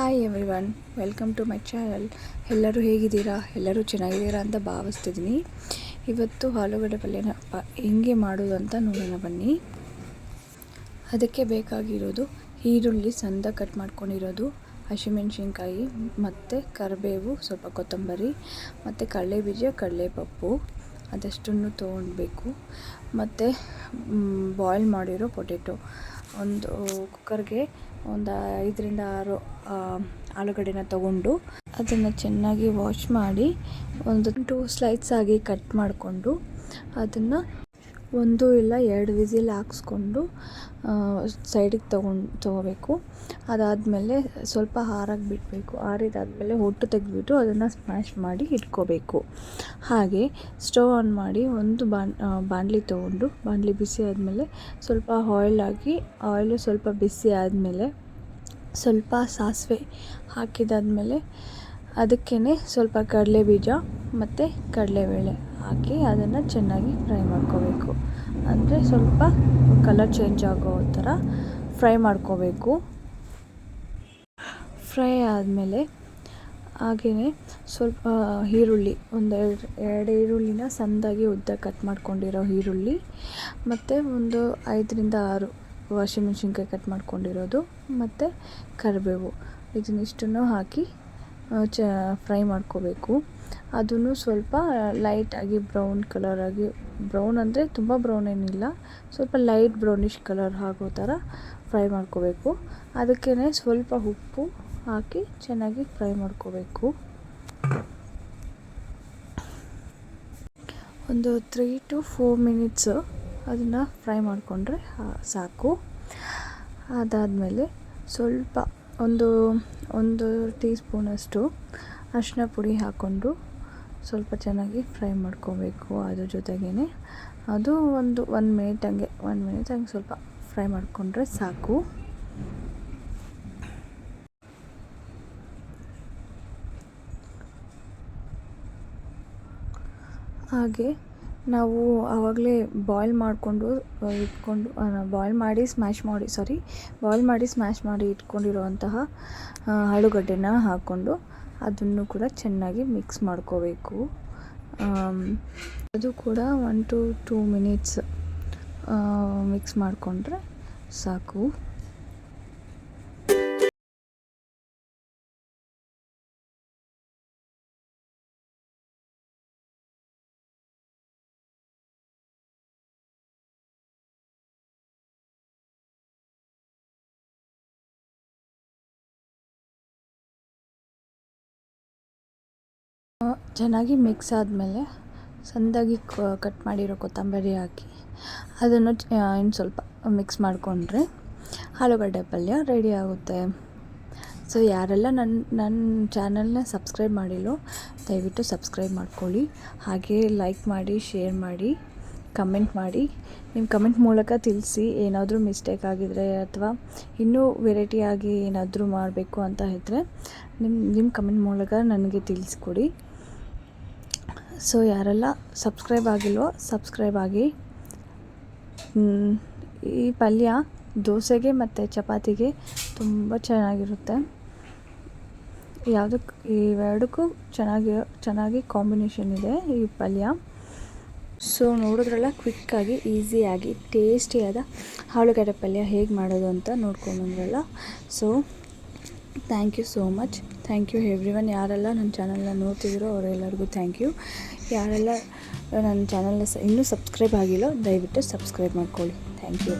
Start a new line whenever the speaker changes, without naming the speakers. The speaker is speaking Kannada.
Hi everyone welcome to my channel ಎಲ್ಲರೂ ಹೇಗಿದ್ದೀರಾ? ಎಲ್ಲರೂ ಚೆನ್ನಾಗಿದ್ದೀರಾ ಅಂತ ಭಾವಿಸ್ತಿದ್ದೀನಿ. ಇವತ್ತು ಆಲೂಗಡ್ಡೆ ಪಲ್ಯನ ಪ- ಹೆಂಗೆ ಮಾಡೋದು ಅಂತ ನೋಡೋಣ ಬನ್ನಿ. ಅದಕ್ಕೆ ಬೇಕಾಗಿರೋದು ಈರುಳ್ಳಿ ಸಂದ ಕಟ್ ಮಾಡ್ಕೊಂಡಿರೋದು, ಹಸಿಮೆಣ್ಸಿನ್ಕಾಯಿ ಮತ್ತು ಕರಿಬೇವು, ಸ್ವಲ್ಪ ಕೊತ್ತಂಬರಿ ಮತ್ತು ಕಡಲೆಬೀಜ, ಕಡಲೆಪಪ್ಪು ಅದಷ್ಟನ್ನು ತೊಗೊಳ್ಬೇಕು ಮತ್ತು ಬಾಯ್ಲ್ ಮಾಡಿರೋ ಪೊಟೆಟೊ ಒಂದು ಕುಕ್ಕರ್ಗೆ ಒಂದು ಐದರಿಂದ ಆರು ಆಲೂಗಡ್ಡೆನ ತಗೊಂಡು ಅದನ್ನು ಚೆನ್ನಾಗಿ ವಾಶ್ ಮಾಡಿ ಒಂದು ಟೂ ಸ್ಲೈಡ್ಸ್ ಆಗಿ ಕಟ್ ಮಾಡಿಕೊಂಡು ಅದನ್ನು ಒಂದು ಇಲ್ಲ, ಎರಡು ವಿಸಿಲ್ ಹಾಕ್ಸ್ಕೊಂಡು ಸೈಡಿಗೆ ತೊಗೊಂಡು, ತೊಗೋಬೇಕು. ಅದಾದಮೇಲೆ ಸ್ವಲ್ಪ ಆರಕ್ಕೆ ಬಿಡಬೇಕು. ಹಾರಿದಾದಮೇಲೆ ಹೊಟ್ಟು ತೆಗೆದ್ಬಿಟ್ಟು ಅದನ್ನು ಸ್ಮ್ಯಾಶ್ ಮಾಡಿ ಇಟ್ಕೋಬೇಕು. ಹಾಗೆ ಸ್ಟವ್ ಆನ್ ಮಾಡಿ ಒಂದು ಬಾಣ್ ಬಾಣಲಿ ತೊಗೊಂಡು, ಬಾಣಲಿ ಬಿಸಿ ಆದಮೇಲೆ ಸ್ವಲ್ಪ ಆಯಿಲ್ ಹಾಕಿ, ಆಯಿಲು ಸ್ವಲ್ಪ ಬಿಸಿ ಆದಮೇಲೆ ಸ್ವಲ್ಪ ಸಾಸಿವೆ ಹಾಕಿದಾದಮೇಲೆ ಅದಕ್ಕೇ ಸ್ವಲ್ಪ ಕಡಲೆ ಬೀಜ ಮತ್ತು ಕಡಲೆಬೇಳೆ. ಹಾಕಿ ಅದನ್ನು ಚೆನ್ನಾಗಿ ಫ್ರೈ ಮಾಡ್ಕೋಬೇಕು. ಅಂದರೆ ಸ್ವಲ್ಪ ಕಲರ್ ಚೇಂಜ್ ಆಗೋ ಥರ ಫ್ರೈ ಮಾಡ್ಕೋಬೇಕು. ಫ್ರೈ ಆದಮೇಲೆ ಹಾಗೆಯೇ ಸ್ವಲ್ಪ ಈರುಳ್ಳಿ, ಒಂದು ಎರಡು ಎರಡು ಈರುಳ್ಳಿನ ಸಣ್ಣದಾಗಿ ಉದ್ದ ಕಟ್ ಮಾಡ್ಕೊಂಡಿರೋ ಈರುಳ್ಳಿ, ಮತ್ತು ಒಂದು ಐದರಿಂದ ಆರು ಹಸಿಮೆಣ್ಸಿನ್ಕಾಯಿ ಕಟ್ ಮಾಡ್ಕೊಂಡಿರೋದು, ಮತ್ತು ಕರಿಬೇವು. ಇದನ್ನಿಷ್ಟನ್ನು ಹಾಕಿ ಚ ಫ್ರೈ ಮಾಡ್ಕೋಬೇಕು. ಅದನ್ನು ಸ್ವಲ್ಪ ಲೈಟಾಗಿ ಬ್ರೌನ್ ಕಲರಾಗಿ ಬ್ರೌನ್ ಅಂದರೆ ತುಂಬ ಬ್ರೌನ್ ಏನಿಲ್ಲ, ಸ್ವಲ್ಪ ಲೈಟ್ ಬ್ರೌನಿಷ್ ಕಲರ್ ಆಗೋ ಥರ ಫ್ರೈ ಮಾಡ್ಕೋಬೇಕು. ಅದಕ್ಕೇ ಸ್ವಲ್ಪ ಉಪ್ಪು ಹಾಕಿ ಚೆನ್ನಾಗಿ ಫ್ರೈ ಮಾಡ್ಕೋಬೇಕು. ಒಂದು ತ್ರೀ ಟು ಫೋರ್ ಮಿನಿಟ್ಸು ಅದನ್ನು ಫ್ರೈ ಮಾಡಿಕೊಂಡ್ರೆ ಸಾಕು. ಅದಾದಮೇಲೆ ಸ್ವಲ್ಪ ಒಂದು ಒಂದು ಟೀ ಸ್ಪೂನಷ್ಟು ಅರಿಶಿನ ಪುಡಿ ಹಾಕ್ಕೊಂಡು ಸ್ವಲ್ಪ ಚೆನ್ನಾಗಿ ಫ್ರೈ ಮಾಡ್ಕೋಬೇಕು ಅದ್ರ ಜೊತೆಗೇ ಅದು ಒಂದು ಒನ್ ಮಿನಿಟ್ ಹಂಗೆ ಒನ್ ಮಿನಿಟ್ ಹಂಗೆ ಸ್ವಲ್ಪ ಫ್ರೈ ಮಾಡಿಕೊಂಡ್ರೆ ಸಾಕು. ಹಾಗೆ ನಾವು ಆವಾಗಲೇ ಬಾಯ್ಲ್ ಮಾಡಿಕೊಂಡು ಇಟ್ಕೊಂಡು ಬಾಯ್ಲ್ ಮಾಡಿ ಸ್ಮ್ಯಾಶ್ ಮಾಡಿ ಸಾರಿ ಬಾಯ್ಲ್ ಮಾಡಿ ಸ್ಮ್ಯಾಶ್ ಮಾಡಿ ಇಟ್ಕೊಂಡಿರುವಂತಹ ಆಲೂಗಡ್ಡೆನ ಹಾಕ್ಕೊಂಡು ಅದನ್ನು ಕೂಡ ಚೆನ್ನಾಗಿ ಮಿಕ್ಸ್ ಮಾಡ್ಕೋಬೇಕು. ಅದು ಕೂಡ one to two minutes mix ಮಾಡಿಕೊಂಡ್ರೆ ಸಾಕು. ಚೆನ್ನಾಗಿ ಮಿಕ್ಸ್ ಆದಮೇಲೆ ಸಂದಾಗಿ ಕಟ್ ಮಾಡಿರೋ ಕೊತ್ತಂಬರಿ ಹಾಕಿ ಅದನ್ನು ಇನ್ನು ಸ್ವಲ್ಪ ಮಿಕ್ಸ್ ಮಾಡಿಕೊಂಡ್ರೆ ಆಲೂಗಡ್ಡೆ ಪಲ್ಯ ರೆಡಿ ಆಗುತ್ತೆ. ಸೊ ಯಾರೆಲ್ಲ ನನ್ನ ನನ್ನ ಚಾನಲ್ನ ಸಬ್ಸ್ಕ್ರೈಬ್ ಮಾಡಿಲ್ಲೋ ದಯವಿಟ್ಟು ಸಬ್ಸ್ಕ್ರೈಬ್ ಮಾಡ್ಕೊಳ್ಳಿ. ಹಾಗೆ ಲೈಕ್ ಮಾಡಿ ಶೇರ್ ಮಾಡಿ ಕಮೆಂಟ್ ಮಾಡಿ. ನಿಮ್ಮ ಕಮೆಂಟ್ ಮೂಲಕ ತಿಳಿಸಿ ಏನಾದರೂ ಮಿಸ್ಟೇಕ್ ಆಗಿದರೆ ಅಥವಾ ಇನ್ನೂ ವೆರೈಟಿಯಾಗಿ ಏನಾದರೂ ಮಾಡಬೇಕು ಅಂತ ಇದ್ದರೆ ನಿಮ್ಮ ನಿಮ್ಮ ಕಮೆಂಟ್ ಮೂಲಕ ನನಗೆ ತಿಳಿಸ್ಕೊಡಿ. ಸೊ ಯಾರೆಲ್ಲ ಸಬ್ಸ್ಕ್ರೈಬ್ ಆಗಿಲ್ವೋ, ಸಬ್ಸ್ಕ್ರೈಬ್ ಆಗಿ. ಈ ಪಲ್ಯ ದೋಸೆಗೆ ಮತ್ತು ಚಪಾತಿಗೆ ತುಂಬ ಚೆನ್ನಾಗಿರುತ್ತೆ. ಯಾವುದಕ್ಕೆ ಇವೆರಡಕ್ಕೂ ಚೆನ್ನಾಗಿ ಚೆನ್ನಾಗಿ ಕಾಂಬಿನೇಷನ್ ಇದೆ ಈ ಪಲ್ಯ. ಸೊ ನೋಡಿದ್ರಲ್ಲ ಕ್ವಿಕ್ಕಾಗಿ ಈಸಿಯಾಗಿ ಟೇಸ್ಟಿಯಾದ ಆಲೂಗಡ್ಡೆ ಪಲ್ಯ ಹೇಗೆ ಮಾಡೋದು ಅಂತ ನೋಡ್ಕೊಂಬಂದ್ರಲ್ಲ so thank you so much thank you everyone ಯಾರೆಲ್ಲ ನನ್ನ ಚಾನಲ್ನ ನೋಡ್ತಿದ್ದೀರೋ ಅವರೆಲ್ಲರಿಗೂ ಥ್ಯಾಂಕ್ ಯು. ಯಾರೆಲ್ಲ ನನ್ನ ಚಾನಲ್ನ ಇನ್ನೂ ಸಬ್ಸ್ಕ್ರೈಬ್ ಆಗಿಲ್ಲ, ದಯವಿಟ್ಟು ಸಬ್ಸ್ಕ್ರೈಬ್ ಮಾಡ್ಕೊಳ್ಳಿ. Thank you.